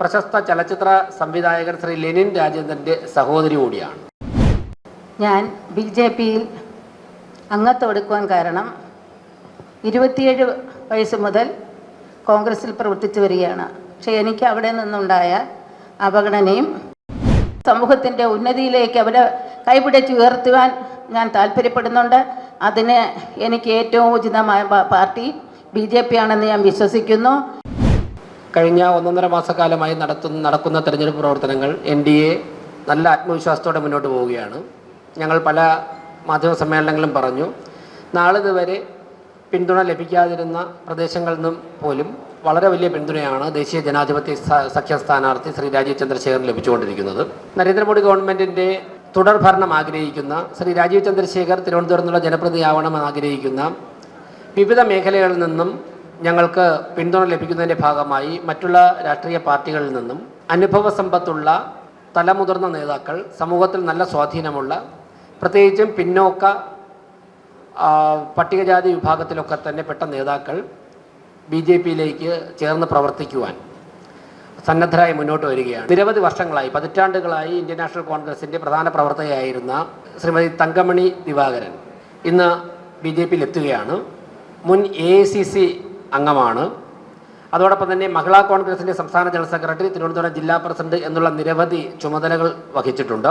പ്രശസ്ത ചലച്ചിത്ര സംവിധായകൻ ശ്രീ ലെനിൻ രാജേന്ദ്രന്റെ സഹോദരി കൂടിയാണ്. ഞാൻ ബി ജെ പിയിൽ അംഗത്വമെടുക്കുവാൻ കാരണം ഇരുപത്തിയേഴ് വയസ്സ് മുതൽ കോൺഗ്രസിൽ പ്രവർത്തിച്ചു വരികയാണ്. പക്ഷേ എനിക്ക് അവിടെ നിന്നുണ്ടായ അവഗണനയും സമൂഹത്തിന്റെ ഉന്നതിയിലേക്ക് അവരെ കൈപിടിച്ച് ഉയർത്തുവാൻ ഞാൻ താല്പര്യപ്പെടുന്നുണ്ട്. അതിന് എനിക്ക് ഏറ്റവും ഉചിതമായ പാർട്ടി ബി ജെ പി ആണെന്ന് ഞാൻ വിശ്വസിക്കുന്നു. കഴിഞ്ഞ ഒന്നൊന്നര മാസക്കാലമായി നടത്തുന്ന നടക്കുന്ന തെരഞ്ഞെടുപ്പ് പ്രവർത്തനങ്ങൾ എൻ ഡി എ നല്ല ആത്മവിശ്വാസത്തോടെ മുന്നോട്ട് പോവുകയാണ്. ഞങ്ങൾ പല മാധ്യമ സമ്മേളനങ്ങളും പറഞ്ഞു നാളിതുവരെ പിന്തുണ ലഭിക്കാതിരുന്ന പ്രദേശങ്ങളിൽ നിന്നും പോലും വളരെ വലിയ പിന്തുണയാണ് ദേശീയ ജനാധിപത്യ സഖ്യ സ്ഥാനാർത്ഥി ശ്രീ രാജീവ് ചന്ദ്രശേഖരൻ ലഭിച്ചുകൊണ്ടിരിക്കുന്നത്. നരേന്ദ്രമോദി ഗവൺമെന്റിന്റെ തുടർഭരണം ആഗ്രഹിക്കുന്ന ശ്രീ രാജീവ് ചന്ദ്രശേഖർ തിരുവനന്തപുരത്തുള്ള നിന്നുള്ള ജനപ്രതിയാവണമെന്ന് ആഗ്രഹിക്കുന്ന വിവിധ മേഖലകളിൽ നിന്നും ഞങ്ങൾക്ക് പിന്തുണ ലഭിക്കുന്നതിന്റെ ഭാഗമായി മറ്റുള്ള രാഷ്ട്രീയ പാർട്ടികളിൽ നിന്നും അനുഭവ സമ്പത്തുള്ള തലമുതിർന്ന നേതാക്കൾ സമൂഹത്തിൽ നല്ല സ്വാധീനമുള്ള പ്രത്യേകിച്ചും പിന്നോക്ക പട്ടികജാതി വിഭാഗത്തിലൊക്കെ തന്നെ പെട്ട നേതാക്കൾ ബി ജെ പിയിലേക്ക് ചേർന്ന് പ്രവർത്തിക്കുവാൻ സന്നദ്ധരായി മുന്നോട്ട് വരികയാണ്. നിരവധി വർഷങ്ങളായി പതിറ്റാണ്ടുകളായി ഇന്ത്യൻ നാഷണൽ കോൺഗ്രസിന്റെ പ്രധാന പ്രവർത്തകയായിരുന്ന ശ്രീമതി തങ്കമണി ദിവാകരൻ ഇന്ന് ബി ജെ പിയിൽ എത്തുകയാണ്. മുൻ എ ഐ സി സി അംഗമാണ്. അതോടൊപ്പം തന്നെ മഹിളാ കോൺഗ്രസിന്റെ സംസ്ഥാന ജനറൽ സെക്രട്ടറി തിരുവനന്തപുരം ജില്ലാ പ്രസിഡന്റ് എന്നുള്ള നിരവധി ചുമതലകൾ വഹിച്ചിട്ടുണ്ട്.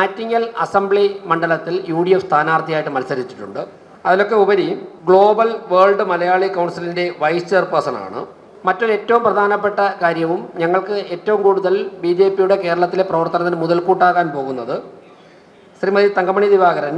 ആറ്റിങ്ങൽ അസംബ്ലി മണ്ഡലത്തിൽ യു ഡി എഫ് സ്ഥാനാർത്ഥിയായിട്ട് മത്സരിച്ചിട്ടുണ്ട്. അതിലൊക്കെ ഉപരി ഗ്ലോബൽ വേൾഡ് മലയാളി കൗൺസിലിന്റെ വൈസ് ചെയർപേഴ്സണാണ്. മറ്റൊരു ഏറ്റവും പ്രധാനപ്പെട്ട കാര്യവും ഞങ്ങൾക്ക് ഏറ്റവും കൂടുതൽ ബി ജെ പിയുടെ കേരളത്തിലെ പ്രവർത്തനത്തിന് മുതൽക്കൂട്ടാകാൻ പോകുന്നത് ശ്രീമതി തങ്കമണി ദിവാകരൻ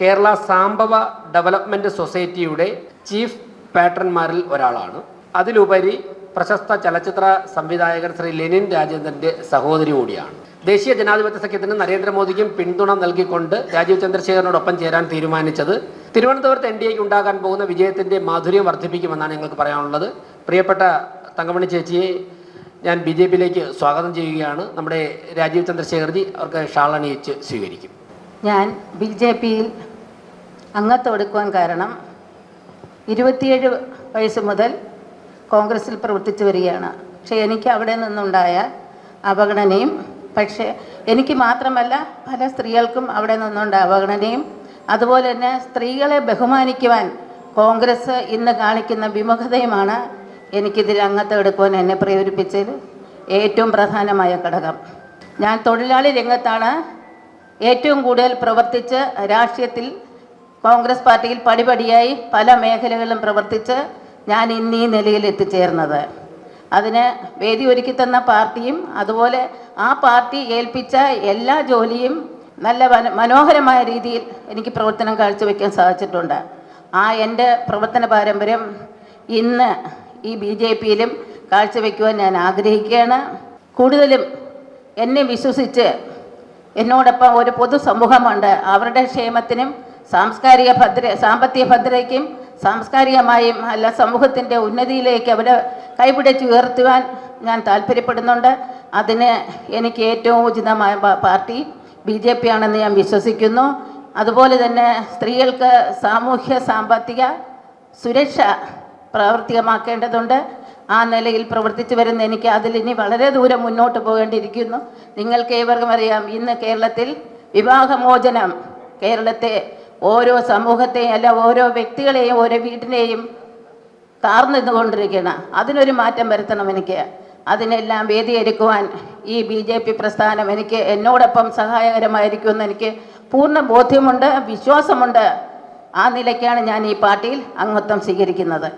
കേരള സാമ്പവ ഡെവലപ്മെന്റ് സൊസൈറ്റിയുടെ ചീഫ് പാട്രന്മാരിൽ ഒരാളാണ്. അതിലുപരി പ്രശസ്ത ചലച്ചിത്ര സംവിധായകൻ ശ്രീ ലെനിൻ രാജേന്ദ്രന്റെ സഹോദരി കൂടിയാണ്. ദേശീയ ജനാധിപത്യ സഖ്യത്തിന് നരേന്ദ്രമോദിക്കും പിന്തുണ നൽകിക്കൊണ്ട് രാജീവ് ചന്ദ്രശേഖരനോടൊപ്പം ചേരാൻ തീരുമാനിച്ചത് തിരുവനന്തപുരത്ത് എൻ ഡി എക്ക് ഉണ്ടാകാൻ പോകുന്ന വിജയത്തിന്റെ മാധുര്യം വർദ്ധിപ്പിക്കുമെന്നാണ് ഞങ്ങൾക്ക് പറയാനുള്ളത്. പ്രിയപ്പെട്ട തങ്കമണി ചേച്ചിയെ ഞാൻ ബി ജെ പിയിലേക്ക് സ്വാഗതം ചെയ്യുകയാണ്. നമ്മുടെ രാജീവ് ചന്ദ്രശേഖർജി അവർക്ക് ഷാളണിയിച്ച് സ്വീകരിക്കും. ഞാൻ ബി ജെ പിയിൽ അംഗത്തെടുക്കുവാൻ കാരണം ഇരുപത്തിയേഴ് വയസ്സ് മുതൽ കോൺഗ്രസിൽ പ്രവർത്തിച്ചു വരികയാണ്. പക്ഷേ എനിക്ക് അവിടെ നിന്നുണ്ടായ അവഗണനയും പക്ഷേ എനിക്ക് മാത്രമല്ല പല സ്ത്രീകൾക്കും അവിടെ നിന്നുണ്ട് അവഗണനയും അതുപോലെ തന്നെ സ്ത്രീകളെ ബഹുമാനിക്കുവാൻ കോൺഗ്രസ് ഇന്ന് കാണിക്കുന്ന വിമുഖതയുമാണ് എനിക്കിതിൽ അംഗത്വം എടുക്കുവാൻ എന്നെ പ്രേരിപ്പിച്ചതിൽ ഏറ്റവും പ്രധാനമായ ഘടകം. ഞാൻ തൊഴിലാളി രംഗത്താണ് ഏറ്റവും കൂടുതൽ പ്രവർത്തിച്ച് രാഷ്ട്രീയത്തിൽ കോൺഗ്രസ് പാർട്ടിയിൽ പടിപടിയായി പല മേഖലകളിലും പ്രവർത്തിച്ച് ഞാൻ ഇന്ന് ഈ നിലയിൽ എത്തിച്ചേർന്നത്. അതിന് വേദി ഒരുക്കി തന്ന പാർട്ടിയും അതുപോലെ ആ പാർട്ടി ഏൽപ്പിച്ച എല്ലാ ജോലിയും നല്ല മനോഹരമായ രീതിയിൽ എനിക്ക് പ്രവർത്തനം കാഴ്ചവെക്കാൻ സാധിച്ചിട്ടുണ്ട്. ആ എന്റെ പ്രവർത്തന പാരമ്പര്യം ഇന്ന് ഈ ബി ജെ പിയിലും കാഴ്ചവെക്കുവാൻ ഞാൻ ആഗ്രഹിക്കുകയാണ്. കൂടുതലും എന്നെ വിശ്വസിച്ച് എന്നോടൊപ്പം ഒരു പൊതുസമൂഹമുണ്ട് അവരുടെ ക്ഷേമത്തിനും സാംസ്കാരിക ഭദ്ര സാമ്പത്തിക ഭദ്രതയ്ക്കും സാംസ്കാരികമായും അല്ല സമൂഹത്തിന്റെ ഉന്നതിയിലേക്ക് അവരെ കൈപിടിച്ച് ഉയർത്തുവാൻ ഞാൻ താല്പര്യപ്പെടുന്നുണ്ട്. അതിന് എനിക്ക് ഏറ്റവും ഉചിതമായ പാർട്ടി ബി ജെ പി ആണെന്ന് ഞാൻ വിശ്വസിക്കുന്നു. അതുപോലെ തന്നെ സ്ത്രീകൾക്ക് സാമൂഹ്യ സാമ്പത്തിക സുരക്ഷ പ്രാവർത്തികമാക്കേണ്ടതുണ്ട്. ആ നിലയിൽ പ്രവർത്തിച്ചു വരുന്ന എനിക്ക് അതിൽ ഇനി വളരെ ദൂരം മുന്നോട്ട് പോകേണ്ടിയിരിക്കുന്നു. നിങ്ങൾക്ക് ഏവർക്കും അറിയാം ഇന്ന് കേരളത്തിൽ വിവാഹമോചനം കേരളത്തെ ഓരോ സമൂഹത്തെയും അല്ല ഓരോ വ്യക്തികളെയും ഓരോ വീട്ടിനെയും താർന്നിന്നുകൊണ്ടിരിക്കുകയാണ് അതിനൊരു മാറ്റം വരുത്തണം എനിക്ക്. അതിനെല്ലാം വേദിയൊരുക്കുവാൻ ഈ ബി ജെ പി പ്രസ്ഥാനം എനിക്ക് എന്നോടൊപ്പം സഹായകരമായിരിക്കുമെന്ന് എനിക്ക് പൂർണ ബോധ്യമുണ്ട് വിശ്വാസമുണ്ട്. ആ നിലയ്ക്കാണ് ഞാൻ ഈ പാർട്ടിയിൽ അംഗത്വം സ്വീകരിക്കുന്നത്.